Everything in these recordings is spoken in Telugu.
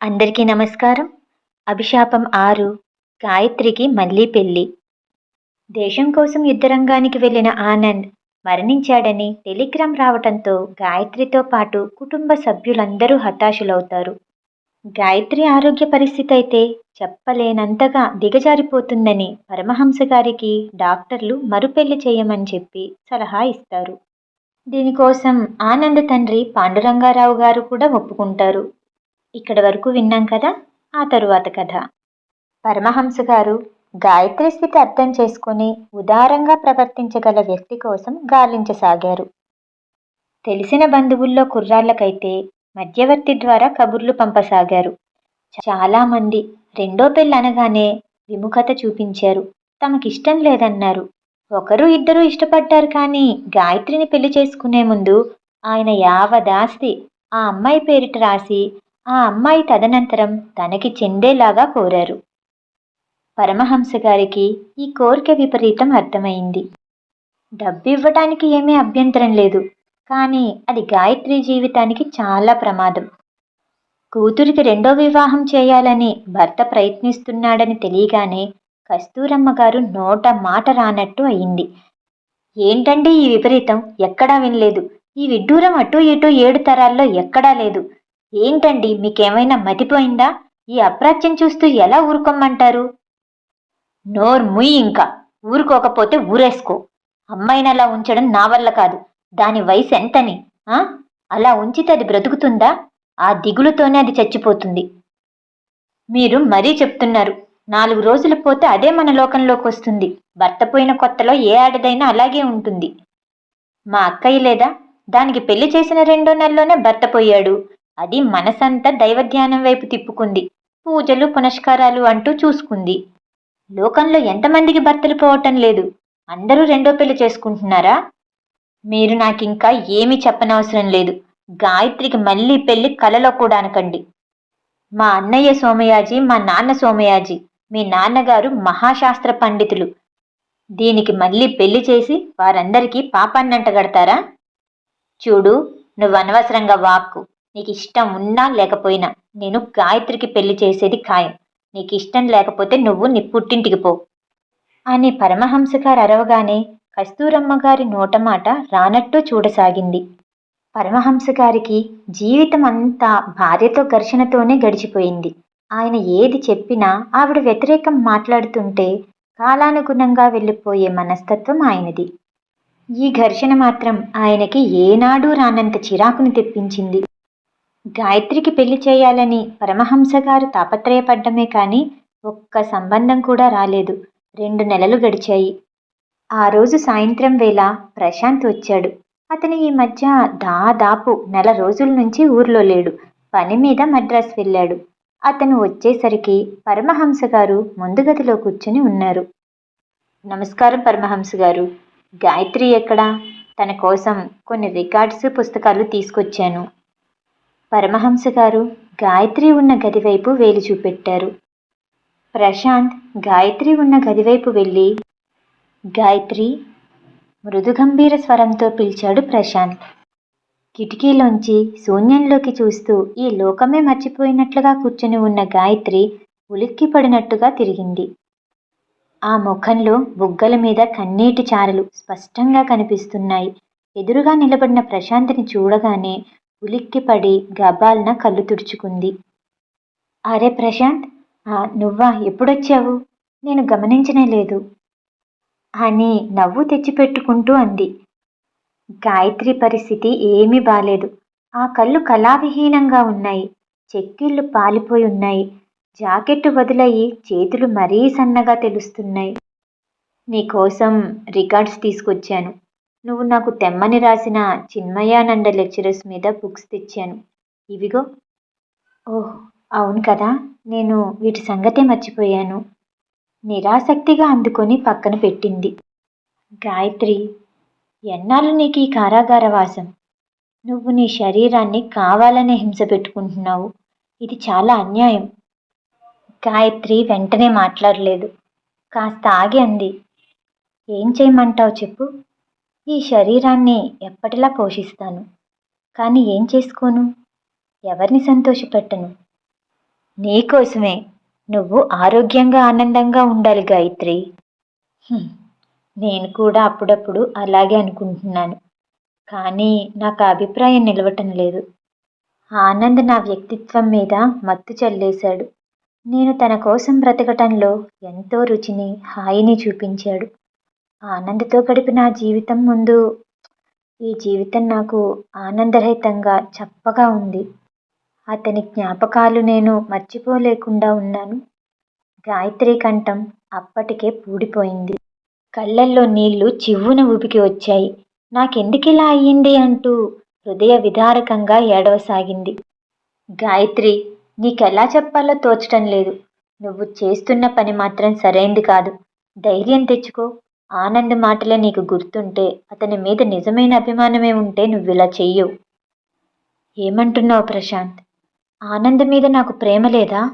అందరికీ నమస్కారం. అభిశాపం ఆరు గాయత్రికి మళ్ళీ పెళ్ళి దేశం కోసం యుద్ధరంగానికి వెళ్ళిన ఆనంద్ మరణించాడని టెలిగ్రామ్ రావటంతో గాయత్రితో పాటు కుటుంబ సభ్యులందరూ హతాశులవుతారు. గాయత్రి ఆరోగ్య పరిస్థితి అయితే చెప్పలేనంతగా దిగజారిపోతుందని పరమహంస గారికి డాక్టర్లు మరుపెళ్ళి చేయమని చెప్పి సలహా ఇస్తారు. దీనికోసం ఆనంద్ తండ్రి పాండురంగారావు గారు కూడా ఒప్పుకుంటారు. ఇక్కడ వరకు విన్నాం కదా ఆ తరువాత కథ. పరమహంస గారు గాయత్రి స్థితి అర్థం చేసుకుని ఉదారంగా ప్రవర్తించగల వ్యక్తి కోసం గాలించసాగారు. తెలిసిన బంధువుల్లో కుర్రాళ్ళకైతే మధ్యవర్తి ద్వారా కబుర్లు పంపసాగారు. చాలామంది రెండో పెళ్ళి అనగానే విముఖత చూపించారు. తమకిష్టం లేదన్నారు. ఒకరు ఇద్దరు ఇష్టపడ్డారు కానీ గాయత్రిని పెళ్ళి చేసుకునే ముందు ఆయన యావదాస్తి ఆ అమ్మాయి పేరిట రాసి ఆ అమ్మాయి తదనంతరం తనకి చెందేలాగా కోరారు. పరమహంస గారికి ఈ కోరిక విపరీతం అర్థమైంది. డబ్బు ఇవ్వటానికి ఏమీ అభ్యంతరం లేదు కానీ అది గాయత్రి జీవితానికి చాలా ప్రమాదం. కూతురికి రెండో వివాహం చేయాలని భర్త ప్రయత్నిస్తున్నాడని తెలియగానే కస్తూరమ్మ గారు నోట మాట రానట్టు అయింది. ఏంటండి ఈ విపరీతం? ఎక్కడా వినలేదు. ఈ విడ్డూరం అటు ఇటు ఏడు తరాల్లో ఎక్కడా లేదు. ఏంటండి మీకేమైనా మతిపోయిందా? ఈ అప్రాచ్యం చూస్తూ ఎలా ఊరుకోమ్మంటారు నోర్ ముయ్ ఇంకా. ఊరుకోకపోతే ఊరేసుకో. అమ్మాయిని అలా ఉంచడం నా వల్ల కాదు. దాని వయసు ఎంతని అలా ఉంచితే అది బ్రతుకుతుందా? ఆ దిగులుతోనే అది చచ్చిపోతుంది. మీరు మరీ చెప్తున్నారు. నాలుగు రోజులు పోతే అదే మన లోకంలోకి వస్తుంది. భర్త పోయిన కొత్తలో ఏ ఆడదైనా అలాగే ఉంటుంది. మా అక్కయ్య లేదా? దానికి పెళ్ళి చేసిన రెండో నెలలోనే భర్త పోయాడు. అది మనసంతా దైవధ్యానం వైపు తిప్పుకుంది. పూజలు పునస్కారాలు అంటూ చూసుకుంది. లోకంలో ఎంతమందికి భర్తలు పోవటం లేదు. అందరూ రెండో పెళ్ళి చేసుకుంటున్నారా? మీరు నాకింకా ఏమీ చెప్పనవసరం లేదు. గాయత్రికి మళ్ళీ పెళ్ళి కలలో కూడా అనకండి. మా అన్నయ్య సోమయాజీ మా నాన్న సోమయాజీ మీ నాన్నగారు మహాశాస్త్ర పండితులు. దీనికి మళ్ళీ పెళ్ళి చేసి వారందరికీ పాపాన్నంటగడతారా చూడు నువ్వు అనవసరంగా వాక్కు. నీకు ఇష్టం ఉన్నా లేకపోయినా నేను గాయత్రికి పెళ్ళి చేసేది ఖాయం. నీకు ఇష్టం లేకపోతే నువ్వు నీ పుట్టింటికి పో. అని పరమహంస గారు అరవగానే కస్తూరమ్మ గారి నోటమాట రానట్టు చూడసాగింది. పరమహంస గారికి జీవితం అంతా భార్యతో ఘర్షణతోనే గడిచిపోయింది. ఆయన ఏది చెప్పినా ఆవిడ వ్యతిరేకం మాట్లాడుతుంటే కాలానుగుణంగా వెళ్ళిపోయే మనస్తత్వం ఆయనది. ఈ ఘర్షణ మాత్రం ఆయనకి ఏనాడూ రానంత చిరాకుని తెప్పించింది. గాయత్రికి పెళ్ళి చేయాలని పరమహంస గారు తాపత్రయపడ్డమే కానీ ఒక్క సంబంధం కూడా రాలేదు. రెండు నెలలు గడిచాయి. ఆ రోజు సాయంత్రం వేళ ప్రశాంత్ వచ్చాడు. అతను ఈ మధ్య దాదాపు నెల రోజుల నుంచి ఊర్లో లేడు. పని మీద మద్రాస్ వెళ్ళాడు. అతను వచ్చేసరికి పరమహంస గారు ముందుగదిలో కూర్చుని ఉన్నారు. నమస్కారం పరమహంస గారు. గాయత్రి ఎక్కడా? తన కోసం కొన్ని రికార్డ్స్ పుస్తకాలు తీసుకొచ్చాను. పరమహంస గారు గాయత్రి ఉన్న గదివైపు వేలు చూపెట్టారు. ప్రశాంత్ గాయత్రి ఉన్న గదివైపు వెళ్ళి గాయత్రి మృదుగంభీర స్వరంతో పిలిచాడు ప్రశాంత్. కిటికీలోంచి శూన్యంలోకి చూస్తూ ఈ లోకమే మర్చిపోయినట్లుగా కూర్చుని ఉన్న గాయత్రి ఉలిక్కిపడినట్టుగా తిరిగింది. ఆ ముఖంలో బుగ్గల మీద కన్నీటి చారలు స్పష్టంగా కనిపిస్తున్నాయి. ఎదురుగా నిలబడిన ప్రశాంత్ని చూడగానే ఉలిక్కిపడి గబాల్న కళ్ళు తుడుచుకుంది. అరే ప్రశాంత్ నువ్వా? ఎప్పుడొచ్చావు? నేను గమనించనే లేదు. అని నవ్వు తెచ్చిపెట్టుకుంటూ అంది. గాయత్రి పరిస్థితి ఏమీ బాలేదు. ఆ కళ్ళు కళావిహీనంగా ఉన్నాయి. చెక్కిళ్ళు పాలిపోయి ఉన్నాయి. జాకెట్టు వదిలయి చేతులు మరీ సన్నగా తెలుస్తున్నాయి. నీకోసం రికార్డ్స్ తీసుకొచ్చాను. నువ్వు నాకు తెమ్మని రాసిన చిన్మయానంద లెక్చరర్స్ మీద బుక్స్ తెచ్చాను. ఇవిగో. ఓహ్ అవును కదా నేను వీటి సంగతే మర్చిపోయాను. నిరాసక్తిగా అందుకొని పక్కన పెట్టింది. గాయత్రి ఎన్నాళ్ళు నీకు ఈ కారాగార వాసం? నువ్వు నీ శరీరాన్ని కావాలనే హింస పెట్టుకుంటున్నావు. ఇది చాలా అన్యాయం. గాయత్రి వెంటనే మాట్లాడలేదు. కాస్త ఆగి అంది. ఏం చేయమంటావు చెప్పు. ఈ శరీరాన్ని ఎప్పటిలా పోషిస్తాను? కానీ ఏం చేసుకోను? ఎవరిని సంతోషపెట్టను? నీకోసమే నువ్వు ఆరోగ్యంగా ఆనందంగా ఉండాలి గాయత్రి. నేను కూడా అప్పుడప్పుడు అలాగే అనుకుంటున్నాను. కానీ నాకు అభిప్రాయం నిలవటం లేదు. ఆనంద్ నా వ్యక్తిత్వం మీద మత్తు చల్లేశాడు. నేను తన కోసం బ్రతకటంలో ఎంతో రుచిని హాయిని చూపించాడు. ఆనందతో గడిపిన ఆ జీవితం ముందు ఈ జీవితం నాకు ఆనందరహితంగా చప్పగా ఉంది. అతని జ్ఞాపకాలు నేను మర్చిపోలేకుండా ఉన్నాను. గాయత్రి కంఠం అప్పటికే పూడిపోయింది. కళ్ళల్లో నీళ్ళు చివ్వున ఊపికి వచ్చాయి. నాకెందుకిలా అయ్యింది అంటూ హృదయ విదారకంగా ఏడవసాగింది. గాయత్రి నీకెలా చెప్పాలో తోచటం లేదు. నువ్వు చేస్తున్న పని మాత్రం సరైంది కాదు. ధైర్యం తెచ్చుకో. ఆనంద్ మాటలే నీకు గుర్తుంటే అతని మీద నిజమైన అభిమానమే ఉంటే నువ్వు ఇలా చెయ్యవు. ఏమంటున్నావు ప్రశాంత్? ఆనంద్ మీద నాకు ప్రేమ లేదా?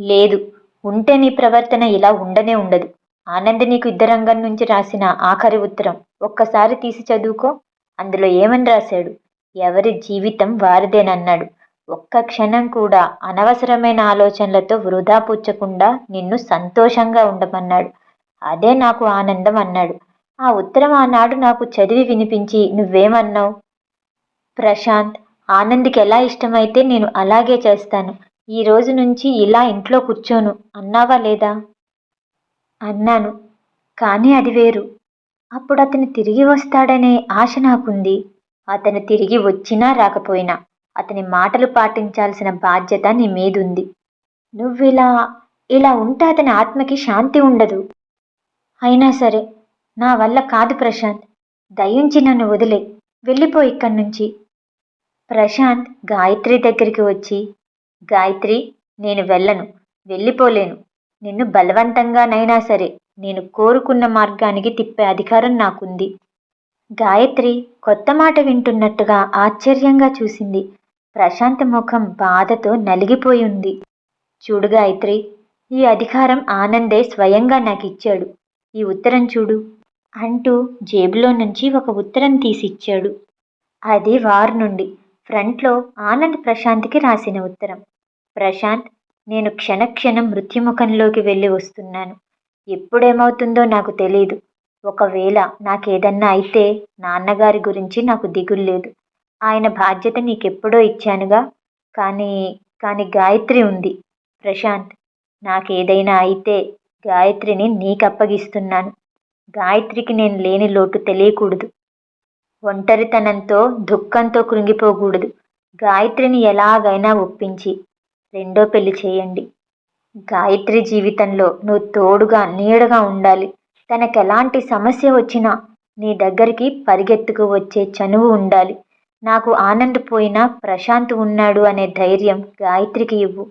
లేదు. ఉంటే నీ ప్రవర్తన ఇలా ఉండనే ఉండదు. ఆనంద్ నీకు ఇద్దరంగం నుంచి రాసిన ఆఖరి ఉత్తరం. ఒక్కసారి తీసి చదువుకో. అందులో ఏమని రాశాడు? ఎవరి జీవితం వారిదేనన్నాడు. ఒక్క క్షణం కూడా అనవసరమైన ఆలోచనలతో వృధా పుచ్చకుండా నిన్ను సంతోషంగా ఉండమన్నాడు. అదే నాకు ఆనందం అన్నాడు. ఆ ఉత్తరం ఆనాడు నాకు చదివి వినిపించి నువ్వేమన్నావు? ప్రశాంత్ ఆనంద్కి ఎలా ఇష్టమైతే నేను అలాగే చేస్తాను. ఈ రోజు నుంచి ఇలా ఇంట్లో కూర్చోను. అన్నావా లేదా? అన్నాను. కానీ అది వేరు. అప్పుడు అతను తిరిగి వస్తాడనే ఆశ నాకుంది. అతను తిరిగి వచ్చినా రాకపోయినా అతని మాటలు పాటించాల్సిన బాధ్యత నీ మీదుంది. నువ్విలా ఇలా ఉంటే అతని ఆత్మకి శాంతి ఉండదు. అయినా సరే నా వల్ల కాదు ప్రశాంత్. దయించి నన్ను వదిలే. వెళ్ళిపో ఇక్కడి నుంచి. ప్రశాంత్ గాయత్రి దగ్గరికి వచ్చి గాయత్రి నేను వెళ్ళను. వెళ్ళిపోలేను. నిన్ను బలవంతంగానైనా సరే నేను కోరుకున్న మార్గానికి తిప్పే అధికారం నాకుంది. గాయత్రి కొత్త మాట వింటున్నట్టుగా ఆశ్చర్యంగా చూసింది. ప్రశాంత్ ముఖం బాధతో నలిగిపోయి ఉంది. చూడు గాయత్రి ఈ అధికారం ఆనందే స్వయంగా నాకు ఇచ్చాడు ఈ ఉత్తరం చూడు. అంటూ జేబులో నుంచి ఒక ఉత్తరం తీసిచ్చాడు. అది వార్ నుండి. ఫ్రంట్లో ఆనంద్ ప్రశాంత్కి రాసిన ఉత్తరం. ప్రశాంత్ నేను క్షణక్షణం మృత్యుముఖంలోకి వెళ్ళి వస్తున్నాను. ఎప్పుడేమవుతుందో నాకు తెలియదు ఒకవేళ నాకేదన్నా అయితే నాన్నగారి గురించి నాకు దిగులు లేదు. ఆయన బాధ్యత నీకెప్పుడో ఇచ్చానుగా. కానీ కానీ గాయత్రి ఉంది. ప్రశాంత్ నాకేదైనా అయితే గాయత్రిని నీకప్పగిస్తున్నాను. గాయత్రికి నేను లేని లోటు తెలియకూడదు. ఒంటరితనంతో దుఃఖంతో కృంగిపోకూడదు. గాయత్రిని ఎలాగైనా ఒప్పించి రెండో పెళ్ళి చేయండి. గాయత్రి జీవితంలో నువ్వు తోడుగా నీడగా ఉండాలి. తనకు ఎలాంటి సమస్య వచ్చినా నీ దగ్గరికి పరిగెత్తుకు వచ్చే చనువు ఉండాలి. నాకు ఆనంద్ పోయినా ప్రశాంత్ ఉన్నాడు అనే ధైర్యం గాయత్రికి ఇవ్వు.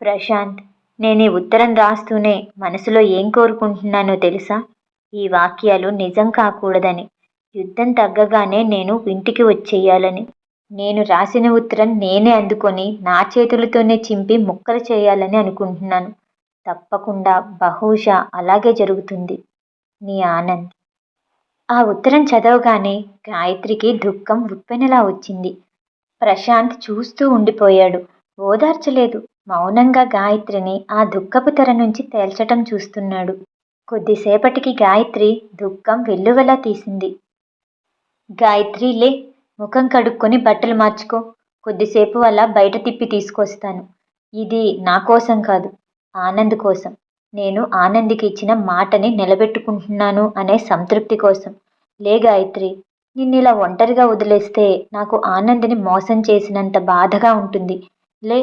ప్రశాంత్ నేను ఈ ఉత్తరం రాస్తూనే మనసులో ఏం కోరుకుంటున్నానో తెలుసా? ఈ వాక్యాలు నిజం కాకూడదని. యుద్ధం తగ్గగానే నేను ఇంటికి వచ్చేయాలని. నేను రాసిన ఉత్తరం నేనే అందుకొని నా చేతులతోనే చింపి ముక్కలు చేయాలని అనుకుంటున్నాను. తప్పకుండా బహుశా అలాగే జరుగుతుంది. నీ ఆనంద్. ఆ ఉత్తరం చదవగానే గాయత్రికి దుఃఖం ఉప్పెనలా వచ్చింది. ప్రశాంత్ చూస్తూ ఉండిపోయాడు. ఓదార్చలేదు. మౌనంగా గాయత్రిని ఆ దుఃఖపు తెర నుంచి తేల్చటం చూస్తున్నాడు. కొద్దిసేపటికి గాయత్రి దుఃఖం వెల్లువలా తీసింది. గాయత్రి లే ముఖం కడుక్కొని బట్టలు మార్చుకో. కొద్దిసేపు అలా బయట తిప్పి తీసుకొస్తాను. ఇది నా కోసం కాదు ఆనంద్ కోసం. నేను ఆనంద్కి ఇచ్చిన మాటని నిలబెట్టుకుంటున్నాను అనే సంతృప్తి కోసం. లే గాయత్రి నిన్నిలా ఒంటరిగా వదిలేస్తే నాకు ఆనంద్ని మోసం చేసినంత బాధగా ఉంటుంది. లే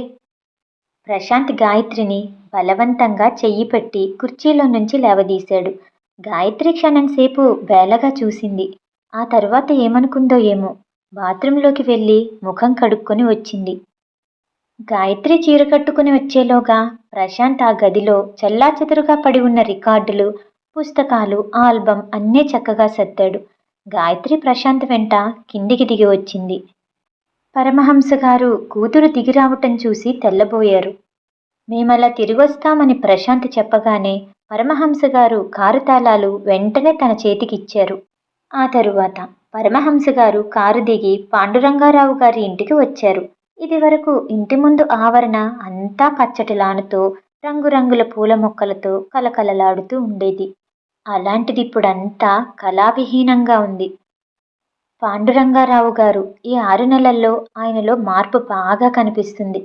ప్రశాంత్ గాయత్రిని బలవంతంగా చెయ్యి పెట్టి కుర్చీలో నుంచి లేవదీశాడు. గాయత్రి క్షణం సేపు బేలగా చూసింది. ఆ తర్వాత ఏమనుకుందో ఏమో. బాత్రూంలోకి వెళ్ళి ముఖం కడుక్కొని వచ్చింది. గాయత్రి చీర కట్టుకుని వచ్చేలోగా ప్రశాంత్ ఆ గదిలో చెల్లాచెదురుగా పడి ఉన్న రికార్డులు పుస్తకాలు ఆల్బం అన్నీ చక్కగా సర్దాడు. గాయత్రి ప్రశాంత్ వెంట కిందికి దిగి వచ్చింది. పరమహంస గారు కూతురు దిగిరావటం చూసి తెల్లబోయారు. మేమలా తిరిగొస్తామని ప్రశాంత్ చెప్పగానే పరమహంస గారు కారు తాళాలు వెంటనే తన చేతికిచ్చారు. ఆ తరువాత పరమహంస గారు కారు దిగి పాండురంగారావు గారి ఇంటికి వచ్చారు. ఇది వరకు ఇంటి ముందు ఆవరణ అంతా పచ్చటి లానుతో రంగురంగుల పూల మొక్కలతో కలకలలాడుతూ ఉండేది. అలాంటిది ఇప్పుడంతా కళావిహీనంగా ఉంది. పాండురంగారావు గారు ఈ ఆరు నెలల్లో ఆయనలో మార్పు బాగా కనిపిస్తుంది.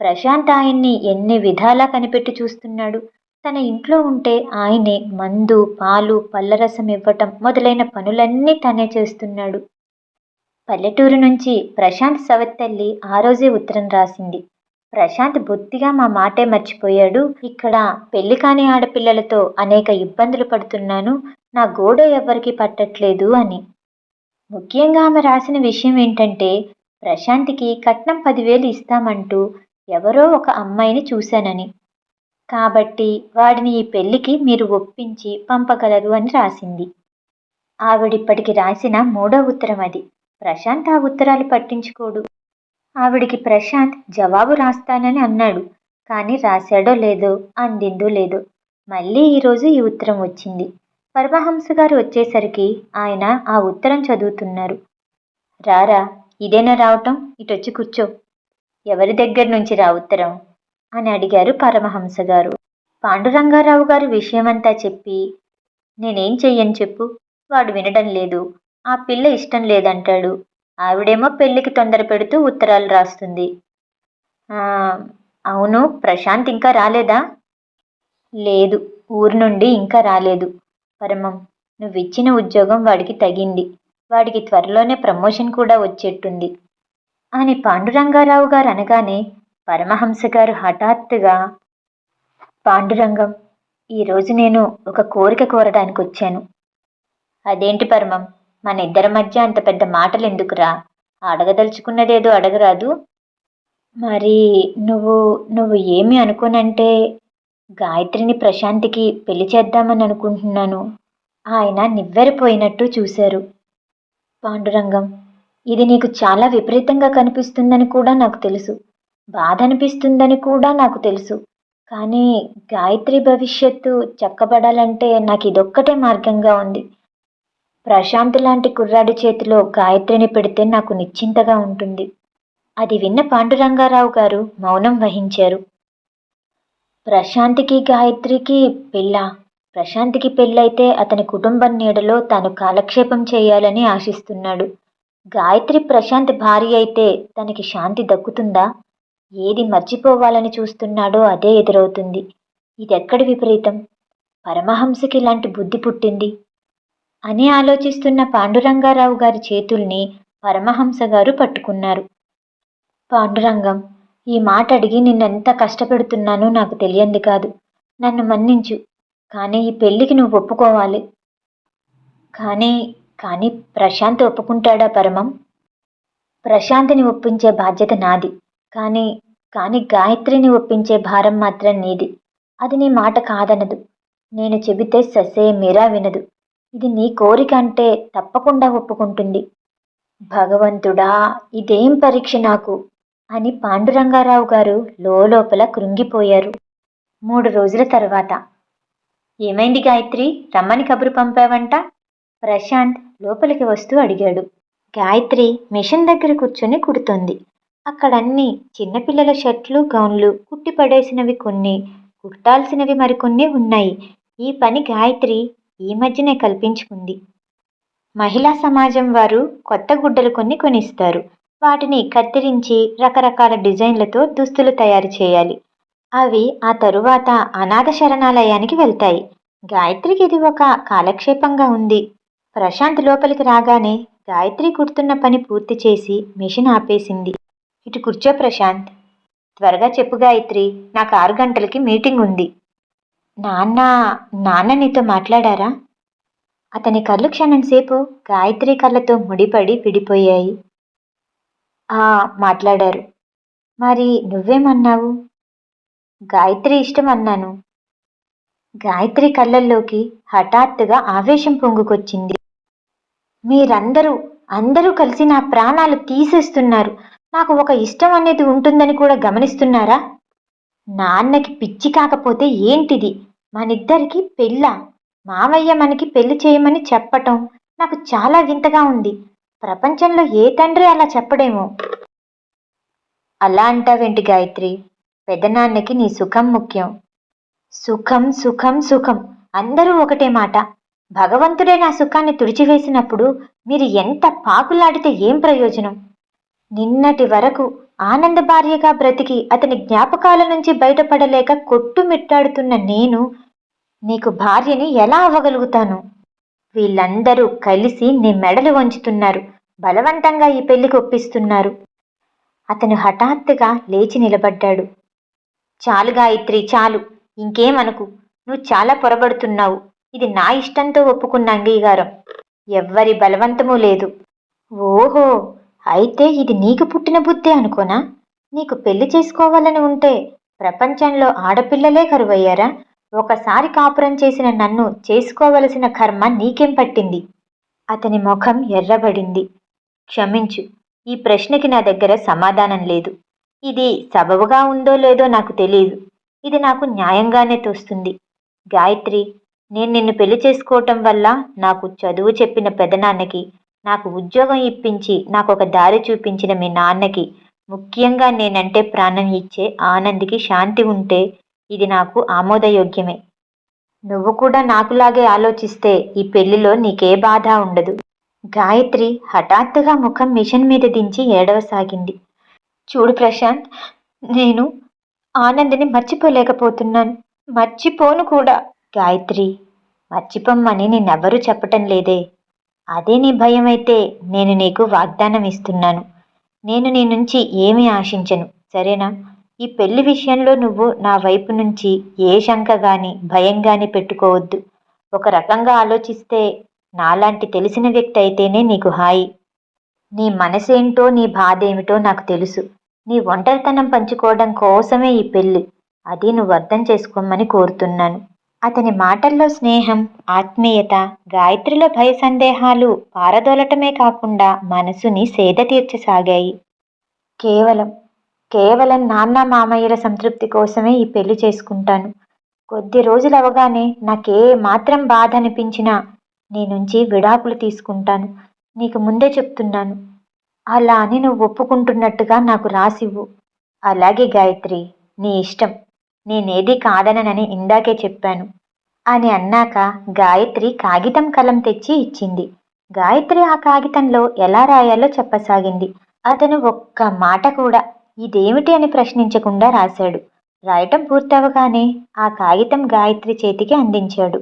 ప్రశాంత్ ఆయన్ని ఎన్ని విధాలా కనిపెట్టి చూస్తున్నాడు? తన ఇంట్లో ఉంటే ఆయనే మందు పాలు పళ్ళరసం ఇవ్వటం మొదలైన పనులన్నీ తనే చేస్తున్నాడు. పల్లెటూరు నుంచి ప్రశాంత్ సవత్తల్లి ఆ రోజే ఉత్తరం రాసింది. ప్రశాంత్ బొత్తిగా మా మాటే మర్చిపోయాడు. ఇక్కడ పెళ్ళి కాని ఆడపిల్లలతో అనేక ఇబ్బందులు పడుతున్నాను. నా గోడ ఎవ్వరికి పట్టట్లేదు అని. ముఖ్యంగా ఆమె రాసిన విషయం ఏంటంటే ప్రశాంత్కి కట్నం పదివేలు ఇస్తామంటూ ఎవరో ఒక అమ్మాయిని చూశానని. కాబట్టి వాడిని ఈ పెళ్ళికి మీరు ఒప్పించి పంపగలరు అని రాసింది. ఆవిడిప్పటికి రాసిన మూడో ఉత్తరం అది. ప్రశాంత్ ఆ ఉత్తరాలు పట్టించుకోడు. ఆవిడికి ప్రశాంత్ జవాబు రాస్తానని అన్నాడు. కానీ రాశాడో లేదో అందిందో లేదో మళ్ళీ ఈరోజు ఈ ఉత్తరం వచ్చింది. పరమహంస గారు వచ్చేసరికి ఆయన ఆ ఉత్తరం చదువుతున్నారు. రారా ఇదేనా రావటం? ఇటొచ్చి కూర్చో. ఎవరి దగ్గర నుంచి రా ఉత్తరం? అని అడిగారు పరమహంస గారు పాండురంగారావు గారు విషయమంతా చెప్పి నేనేం చెయ్యని చెప్పు? వాడు వినడం లేదు. ఆ పిల్ల ఇష్టం లేదంటాడు. ఆవిడేమో పెళ్ళికి తొందర పెడుతూ ఉత్తరాలు రాస్తుంది. అవును ప్రశాంత్ ఇంకా రాలేదా? లేదు ఊరు నుండి ఇంకా రాలేదు. పరమం. నువ్విచ్చిన ఉద్యోగం వాడికి తగింది. వాడికి త్వరలోనే ప్రమోషన్ కూడా వచ్చేట్టుంది. అని పాండురంగారావు గారు అనగానే పరమహంస గారు హఠాత్తుగా పాండురంగం ఈరోజు నేను ఒక కోరిక కోరడానికి వచ్చాను అదేంటి పరమం? మన ఇద్దరి మధ్య అంత పెద్ద మాటలు ఎందుకురా అడగదలుచుకున్నదేదో అడగరాదు. మరి నువ్వు నువ్వు ఏమి అనుకోనంటే గాయత్రిని ప్రశాంతికి పెళ్ళి చేద్దామని అనుకుంటున్నాను. ఆయన నివ్వెరపోయినట్టు చూశారు. పాండురంగం ఇది నీకు చాలా విపరీతంగా కనిపిస్తుందని కూడా నాకు తెలుసు. బాధ అనిపిస్తుందని కూడా నాకు తెలుసు. కానీ గాయత్రి భవిష్యత్తు చక్కబడాలంటే నాకు ఇదొక్కటే మార్గంగా ఉంది. ప్రశాంత్ లాంటి కుర్రాడి చేతిలో గాయత్రిని పెడితే నాకు నిశ్చింతగా ఉంటుంది. అది విన్న పాండురంగారావు గారు మౌనం వహించారు. ప్రశాంత్కి గాయత్రికి పెళ్ళ. ప్రశాంత్కి పెళ్ళైతే అతని కుటుంబం నీడలో తాను కాలక్షేపం చేయాలని ఆశిస్తున్నాడు. గాయత్రి ప్రశాంత్ భార్య అయితే తనకి శాంతి దక్కుతుందా? ఏది మర్చిపోవాలని చూస్తున్నాడో అదే ఎదురవుతుంది. ఇదెక్కడి విపరీతం? పరమహంసకి ఇలాంటి బుద్ధి పుట్టింది. అని ఆలోచిస్తున్న పాండురంగారావు గారి చేతుల్ని పరమహంస గారు పట్టుకున్నారు. పాండురంగం ఈ మాట అడిగి నిన్నెంత కష్టపెడుతున్నానో నాకు తెలియంది కాదు. నన్ను మన్నించు. కానీ ఈ పెళ్ళికి నువ్వు ఒప్పుకోవాలి. కానీ కానీ ప్రశాంత్ ఒప్పుకుంటాడా పరమం? ప్రశాంత్ని ఒప్పించే బాధ్యత నాది. కానీ కానీ గాయత్రిని ఒప్పించే భారం మాత్రం నీది. అది నీ మాట కాదనదు. నేను చెబితే ససే మీరా వినదు. ఇది నీ కోరిక అంటే తప్పకుండా ఒప్పుకుంటుంది. భగవంతుడా ఇదేం పరీక్ష నాకు? అని పాండురంగారావు గారు లోపల కృంగిపోయారు. మూడు రోజుల తర్వాత. ఏమైంది గాయత్రి? రమ్మని కబురు పంపావంట? ప్రశాంత్ లోపలికి వస్తూ అడిగాడు. గాయత్రి మిషన్ దగ్గర కూర్చొని కుడుతోంది. అక్కడన్నీ చిన్నపిల్లల షర్ట్లు గౌన్లు కుట్టి పడేసినవి కొన్ని కుట్టాల్సినవి మరికొన్ని ఉన్నాయి. ఈ పని గాయత్రి ఈ మధ్యనే కల్పించుకుంది. మహిళా సమాజం వారు కొత్త గుడ్డలు కొన్ని కొనిస్తారు. వాటిని కత్తిరించి రకరకాల డిజైన్లతో దుస్తులు తయారు చేయాలి. అవి ఆ తరువాత అనాథ శరణాలయానికి వెళ్తాయి. గాయత్రికి ఇది ఒక కాలక్షేపంగా ఉంది. ప్రశాంత్ లోపలికి రాగానే గాయత్రి కుడుతున్న పని పూర్తి చేసి మిషన్ ఆపేసింది. ఇటు కూర్చో ప్రశాంత్. త్వరగా చెప్పు గాయత్రి నాకు ఆరు గంటలకి మీటింగ్ ఉంది. నాన్న నాన్న నీతో మాట్లాడారా? అతని కళ్ళు క్షణంసేపు గాయత్రి కళ్ళతో ముడిపడి విడిపోయాయి. మాట్లాడారు. మరి నువ్వేమన్నావు? గాయత్రి ఇష్టం అన్నాను గాయత్రి కళ్ళల్లోకి హఠాత్తుగా ఆవేశం పొంగుకొచ్చింది. మీరందరూ అందరూ కలిసి నా ప్రాణాలు తీసేస్తున్నారు. నాకు ఒక ఇష్టం అనేది ఉంటుందని కూడా గమనిస్తున్నారా? నాన్నకి పిచ్చి కాకపోతే ఏంటిది? మనిద్దరికి పెళ్ళ? మామయ్య మనకి పెళ్ళి చేయమని చెప్పటం నాకు చాలా వింతగా ఉంది. ప్రపంచంలో ఏ తండ్రి అలా చెప్పడేమో? అలా అంటావేంటి గాయత్రి? పెదనాన్నకి నీ సుఖం ముఖ్యం. సుఖం సుఖం సుఖం. అందరూ ఒకటే మాట. భగవంతుడే నా సుఖాన్ని తుడిచివేసినప్పుడు మీరు ఎంత పాకులాడితే ఏం ప్రయోజనం? నిన్నటి వరకు ఆనంద భార్యగా బ్రతికి అతని జ్ఞాపకాల నుంచి బయటపడలేక కొట్టుమిట్టాడుతున్న నేను నీకు భార్యని ఎలా అవ్వగలుగుతాను? వీళ్ళందరూ కలిసి నీ మెడలు వంచుతున్నారు. బలవంతంగా ఈ పెళ్ళికి ఒప్పిస్తున్నారు. అతను హఠాత్తుగా లేచి నిలబడ్డాడు. చాలు గాయత్రి చాలు. ఇంకేమనకు? నువ్వు చాలా పొరబడుతున్నావు. ఇది నా ఇష్టంతో ఒప్పుకున్న అంగీకారం. ఎవ్వరి బలవంతమూ లేదు. ఓహో! అయితే ఇది నీకు పుట్టిన బుద్ధే అనుకోనా? నీకు పెళ్ళి చేసుకోవాలని ఉంటే ప్రపంచంలో ఆడపిల్లలే కరువయ్యారా? ఒకసారి కాపురం చేసిన నన్ను చేసుకోవలసిన కర్మ నీకేం పట్టింది? అతని ముఖం ఎర్రబడింది. క్షమించు ఈ ప్రశ్నకి నా దగ్గర సమాధానం లేదు. ఇది సబబుగా ఉందో లేదో నాకు తెలియదు. ఇది నాకు న్యాయంగానే తోస్తుంది. గాయత్రి నేను నిన్ను పెళ్ళి చేసుకోవటం వల్ల నాకు చదువు చెప్పిన పెదనాన్నకి నాకు ఉద్యోగం ఇప్పించి నాకు ఒక దారి చూపించిన మీ నాన్నకి ముఖ్యంగా నేనంటే ప్రాణం ఇచ్చే ఆనందికి శాంతి ఉంటే ఇది నాకు ఆమోదయోగ్యమే. నువ్వు కూడా నాకులాగే ఆలోచిస్తే ఈ పెళ్ళిలో నీకే బాధ ఉండదు. గాయత్రి హఠాత్తుగా ముఖం మిషన్ మీద దించి ఏడవసాగింది. చూడు ప్రశాంత్ నేను ఆనందిని మర్చిపోలేకపోతున్నాను. మర్చిపోను కూడా. గాయత్రి మర్చిపోమ్మని నిన్నెవ్వరూ చెప్పటం లేదే. అదే నీ భయం అయితే నేను నీకు వాగ్దానం ఇస్తున్నాను నేను నీ నుంచి ఏమీ ఆశించను. సరేనా? ఈ పెళ్ళి విషయంలో నువ్వు నా వైపు నుంచి ఏ శంక గాని భయం గాని పెట్టుకోవద్దు. ఒక రకంగా ఆలోచిస్తే నాలాంటి తెలిసిన వ్యక్తి అయితేనే నీకు హాయి. నీ మనసేంటో నీ బాధ ఏమిటో నాకు తెలుసు. నీ ఒంటరితనం పంచుకోవడం కోసమే ఈ పెళ్ళి అది నువ్వు అర్థం చేసుకోమని కోరుతున్నాను. అతని మాటల్లో స్నేహం ఆత్మీయత గాయత్రిలో భయ సందేహాలు పారదోలటమే కాకుండా మనసుని సేద తీర్చసాగాయి. కేవలం కేవలం నాన్న మామయ్యల సంతృప్తి కోసమే ఈ పెళ్ళి చేసుకుంటాను. కొద్ది రోజులు అవగానే నాకే మాత్రం బాధ అనిపించినా నీ నుంచి విడాకులు తీసుకుంటాను. నీకు ముందే చెప్తున్నాను. అలా అని నువ్వు ఒప్పుకుంటున్నట్టుగా నాకు రాసివ్వు. అలాగే గాయత్రి నీ ఇష్టం. నేనేది కాదననని ఇందాకే చెప్పాను. అని అన్నాక గాయత్రి కాగితం కలం తెచ్చి ఇచ్చింది. గాయత్రి ఆ కాగితంలో ఎలా రాయాలో చెప్పసాగింది. అతను ఒక్క మాట కూడా ఇదేమిటి అని ప్రశ్నించకుండా రాశాడు. రాయటం పూర్తవగానే ఆ కాగితం గాయత్రి చేతికి అందించాడు.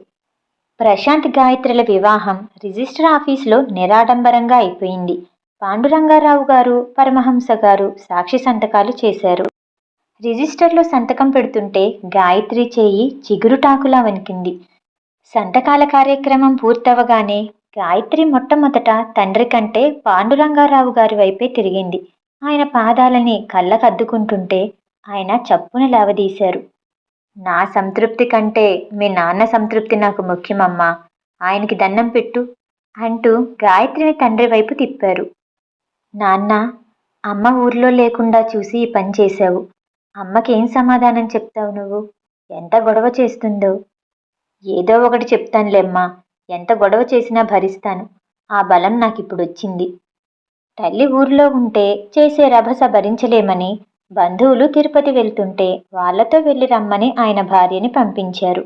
ప్రశాంత్ గాయత్రుల వివాహం రిజిస్టర్ ఆఫీసులో నిరాడంబరంగా అయిపోయింది. పాండురంగారావు గారు పరమహంస గారు సాక్షి సంతకాలు చేశారు. రిజిస్టర్లో సంతకం పెడుతుంటే గాయత్రి చేయి చిగురుటాకులా వణికింది. సంతకాల కార్యక్రమం పూర్తవగానే గాయత్రి మొట్టమొదట తండ్రి కంటే పాండురంగారావు గారి వైపే తిరిగింది. ఆయన పాదాలని కళ్ళకద్దుకుంటుంటే ఆయన చప్పున లేవదీశారు. నా సంతృప్తి కంటే మీ నాన్న సంతృప్తి నాకు ముఖ్యమమ్మా. ఆయనకి దండం పెట్టు అంటూ గాయత్రిని తండ్రి వైపు తిప్పారు. నాన్న అమ్మ ఊర్లో లేకుండా చూసి ఈ పని చేశావు. అమ్మకేం సమాధానం చెప్తావు నువ్వు? ఎంత గొడవ చేస్తుందో? ఏదో ఒకటి చెప్తానులేమ్మా. ఎంత గొడవ చేసినా భరిస్తాను. ఆ బలం నాకిప్పుడు వచ్చింది తల్లి ఊర్లో ఉంటే చేసే రభస భరించలేమని బంధువులు తిరుపతి వెళ్తుంటే వాళ్ళతో వెళ్ళి రమ్మని ఆయన భార్యని పంపించారు.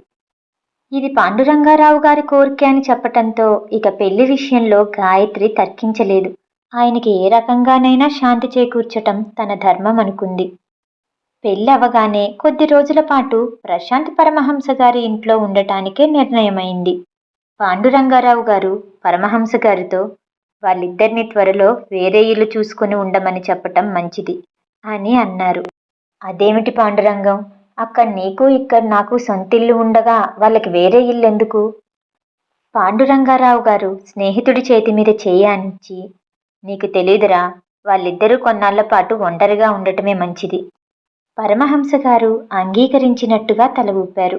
ఇది పాండురంగారావు గారి కోరిక అని చెప్పటంతో ఇక పెళ్ళి విషయంలో గాయత్రి తర్కించలేదు. ఆయనకి ఏ రకంగానైనా శాంతి చేకూర్చటం తన ధర్మం అనుకుంది. పెళ్ళి అవగానే కొద్ది రోజుల పాటు ప్రశాంత్ పరమహంస గారి ఇంట్లో ఉండటానికే నిర్ణయమైంది. పాండురంగారావు గారు పరమహంస గారితో వాళ్ళిద్దరిని త్వరలో వేరే ఇల్లు చూసుకుని ఉండమని చెప్పటం మంచిది అని అన్నారు. అదేమిటి పాండురంగం? అక్కడ నీకు ఇక్కడ నాకు సొంతిల్లు ఉండగా వాళ్ళకి వేరే ఇల్లు ఎందుకు? పాండురంగారావు గారు స్నేహితుడి చేతి మీద చేయానిచ్చి నీకు తెలియదురా వాళ్ళిద్దరూ కొన్నాళ్ళ పాటు ఒంటరిగా ఉండటమే మంచిది. పరమహంస గారు అంగీకరించినట్టుగా తల ఊపారు.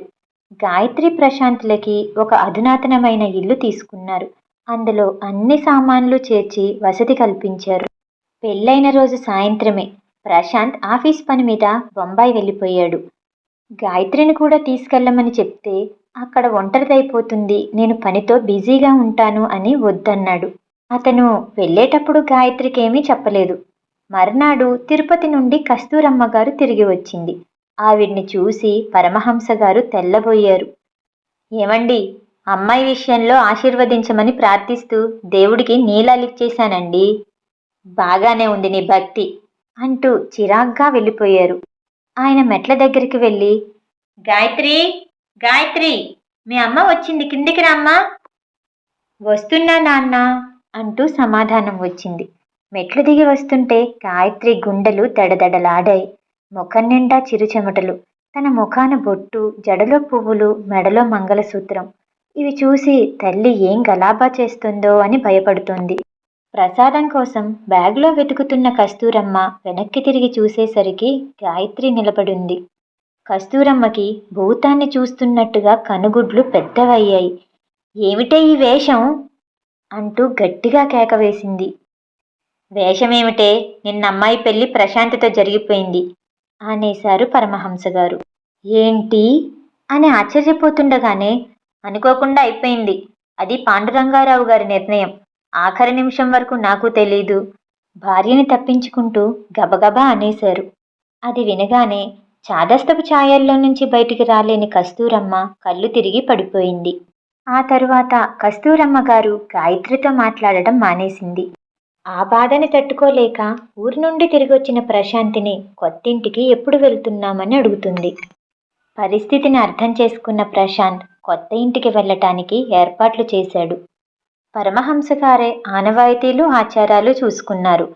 గాయత్రి ప్రశాంత్లకి ఒక అధునాతనమైన ఇల్లు తీసుకున్నారు. అందులో అన్ని సామాన్లు చేర్చి వసతి కల్పించారు. పెళ్ళైన రోజు సాయంత్రమే ప్రశాంత్ ఆఫీస్ పని మీద బొంబాయి వెళ్ళిపోయాడు. గాయత్రిని కూడా తీసుకెళ్ళమని చెప్తే అక్కడ ఒంటరిదైపోతుంది. నేను పనితో బిజీగా ఉంటాను అని వద్దన్నాడు. అతను వెళ్ళేటప్పుడు గాయత్రికేమీ చెప్పలేదు. మర్నాడు తిరుపతి నుండి కస్తూరమ్మ గారు తిరిగి వచ్చింది. ఆవిడ్ని చూసి పరమహంస గారు తెల్లబోయారు. ఏమండి అమ్మాయి విషయంలో ఆశీర్వదించమని ప్రార్థిస్తూ దేవుడికి నీలాలిచ్చేశానండి బాగానే ఉంది నీ భక్తి అంటూ చిరాగ్గా వెళ్ళిపోయారు. ఆయన మెట్ల దగ్గరికి వెళ్ళి గాయత్రి గాయత్రి మీ అమ్మ వచ్చింది కిందికి రామ్మా. వస్తున్నా నాన్న అంటూ సమాధానం వచ్చింది. మెట్లు దిగి వస్తుంటే గాయత్రి గుండెలు దడదడలాడాయి. ముఖం నిండా చిరుచెమటలు. తన ముఖాన బొట్టు జడలో పువ్వులు మెడలో మంగళసూత్రం. ఇవి చూసి తల్లి ఏం గలాబా చేస్తుందో అని భయపడుతోంది. ప్రసాదం కోసం బ్యాగ్లో వెతుకుతున్న కస్తూరమ్మ వెనక్కి తిరిగి చూసేసరికి గాయత్రి నిలబడింది. కస్తూరమ్మకి భూతాన్ని చూస్తున్నట్టుగా కనుగుడ్లు పెద్దవయ్యాయి. ఏమిటే ఈ వేషం? అంటూ గట్టిగా కేక వేసింది. వేషమేమిటే? నిన్న అమ్మాయి పెళ్ళి ప్రశాంతితో జరిగిపోయింది అనేశారు పరమహంస గారు ఏంటి? అని ఆశ్చర్యపోతుండగానే అనుకోకుండా అయిపోయింది. అది పాండురంగారావు గారి నిర్ణయం. ఆఖరి నిమిషం వరకు నాకు తెలీదు. భార్యని తప్పించుకుంటూ గబగబా అనేశారు. అది వినగానే చాదస్తపు ఛాయల్లో నుంచి బయటికి రాలేని కస్తూరమ్మ కళ్ళు తిరిగి పడిపోయింది. ఆ తరువాత కస్తూరమ్మ గారు గాయత్రితో మాట్లాడడం మానేసింది. ఆ బాధని తట్టుకోలేక ఊరి నుండి తిరిగొచ్చిన ప్రశాంతిని కొత్తింటికి ఎప్పుడు వెళ్తున్నామని అడుగుతుంది. పరిస్థితిని అర్థం చేసుకున్న ప్రశాంత్ కొత్త ఇంటికి వెళ్ళటానికి ఏర్పాట్లు చేశాడు. పరమహంస గారే ఆనవాయితీలు ఆచారాలు చూసుకున్నారు.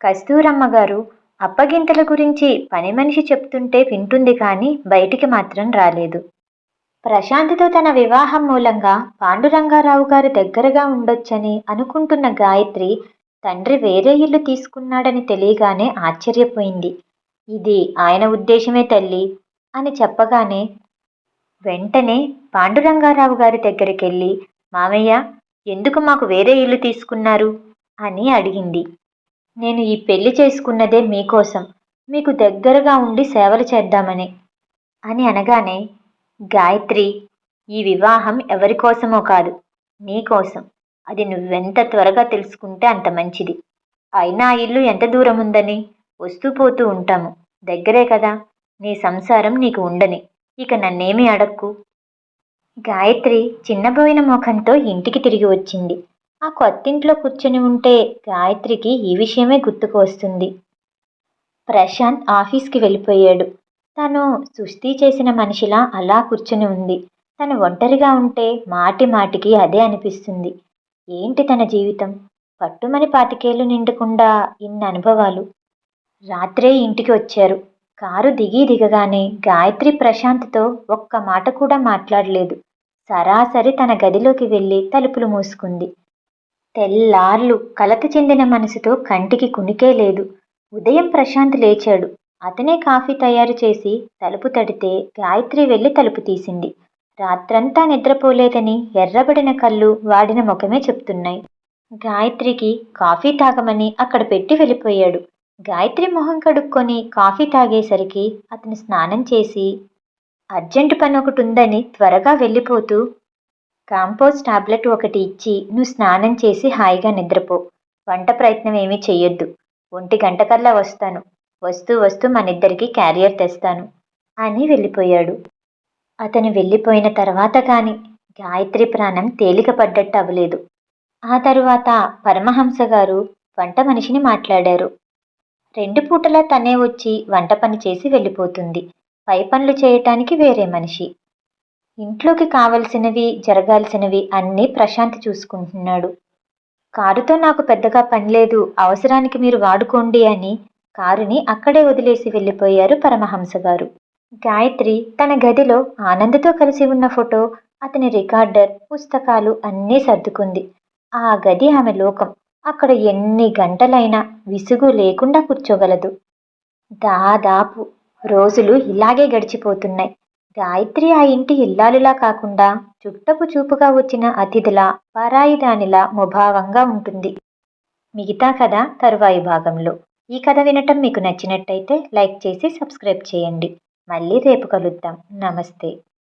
కస్తూరమ్మ గారు అప్పగింతల గురించి పని మనిషి చెప్తుంటే వింటుంది కానీ బయటికి మాత్రం రాలేదు. ప్రశాంత్తో తన వివాహం మూలంగా పాండురంగారావు గారి దగ్గరగా ఉండొచ్చని అనుకుంటున్న గాయత్రి తండ్రి వేరే ఇల్లు తీసుకున్నాడని తెలియగానే ఆశ్చర్యపోయింది. ఇది ఆయన ఉద్దేశమే తల్లి అని చెప్పగానే వెంటనే పాండురంగారావు గారి దగ్గరికెళ్ళి మామయ్య ఎందుకు మాకు వేరే ఇల్లు తీసుకున్నారు? అని అడిగింది. నేను ఈ పెళ్ళి చేసుకున్నదే మీకోసం. మీకు దగ్గరగా ఉండి సేవలు చేద్దామని అని అనగానే గాయత్రి ఈ వివాహం ఎవరి కోసమో కాదు నీకోసం అది నువ్వెంత త్వరగా తెలుసుకుంటే అంత మంచిది. అయినా ఇల్లు ఎంత దూరం ఉందని? వస్తూ పోతూ ఉంటాము. దగ్గరే కదా. నీ సంసారం నీకు ఉండని. ఇక నన్నేమీ అడక్కు. గాయత్రి చిన్నబోయిన ముఖంతో ఇంటికి తిరిగి వచ్చింది. ఆ కొత్తింట్లో కూర్చొని ఉంటే గాయత్రికి ఈ విషయమే గుర్తుకు వస్తుంది. ప్రశాంత్ ఆఫీస్కి వెళ్ళిపోయాడు. తను సుస్థి చేసిన మనిషిలా అలా కూర్చుని ఉంది. తను ఒంటరిగా ఉంటే మాటి మాటికి అదే అనిపిస్తుంది. ఏంటి తన జీవితం? పట్టుమని పాతికేళ్ళు నిండకుండా ఇన్ని అనుభవాలు. రాత్రే ఇంటికి వచ్చారు. కారు దిగి దిగగానే గాయత్రి ప్రశాంత్తో ఒక్క మాట కూడా మాట్లాడలేదు. సరాసరి తన గదిలోకి వెళ్ళి తలుపులు మూసుకుంది. తెల్లార్లు కలత చెందిన మనసుతో కంటికి కునికే లేదు. ఉదయం ప్రశాంత్ లేచాడు. అతనే కాఫీ తయారు చేసి తలుపు తడితే గాయత్రి వెళ్ళి తలుపు తీసింది. రాత్రంతా నిద్రపోలేదని ఎర్రబడిన కళ్ళు వాడిన ముఖమే చెప్తున్నాయి. గాయత్రికి కాఫీ తాగమని అక్కడ పెట్టి వెళ్ళిపోయాడు. గాయత్రి మొహం కడుక్కొని కాఫీ తాగేసరికి అతను స్నానం చేసి అర్జెంట్ పని ఒకటి ఉందని త్వరగా వెళ్ళిపోతూ కాంపోజ్ టాబ్లెట్ ఒకటి ఇచ్చి నువ్వు స్నానం చేసి హాయిగా నిద్రపో. వంట ప్రయత్నం ఏమీ చెయ్యొద్దు. ఒంటి గంటకల్లా వస్తాను. వస్తూ వస్తూ మనిద్దరికి క్యారియర్ తెస్తాను. అని వెళ్ళిపోయాడు. అతను వెళ్ళిపోయిన తర్వాత కాని గాయత్రి ప్రాణం తేలిక పడ్డట్టు అవ్వలేదు ఆ తరువాత పరమహంస గారు వంట మనిషిని మాట్లాడారు. రెండు పూటలా తనే వచ్చి వంట పని చేసి వెళ్ళిపోతుంది. పై పనులు చేయటానికి వేరే మనిషి. ఇంట్లోకి కావలసినవి జరగాల్సినవి అన్నీ ప్రశాంతి చూసుకుంటున్నాడు. కారుతో నాకు పెద్దగా పని లేదు అవసరానికి మీరు వాడుకోండి అని కారుని అక్కడే వదిలేసి వెళ్ళిపోయారు పరమహంస గారు గాయత్రి తన గదిలో ఆనందతో కలిసి ఉన్న ఫోటో అతని రికార్డర్ పుస్తకాలు అన్నీ సర్దుకుంది. ఆ గది ఆమె లోకం. అక్కడ ఎన్ని గంటలైనా విసుగు లేకుండా కూర్చోగలదు. దాదాపు రోజులు ఇలాగే గడిచిపోతున్నాయి. గాయత్రి ఆ ఇంటి ఇల్లాలులా కాకుండా చుట్టపు చూపుగా వచ్చిన అతిథిలా పరాయిదానిలా ముభావంగా ఉంటుంది. మిగతా కథ తరువాయి భాగంలో. ఈ కథ వినటం మీకు నచ్చినట్టయితే లైక్ చేసి సబ్స్క్రైబ్ చేయండి. మళ్ళీ రేపు కలుద్దాం. నమస్తే.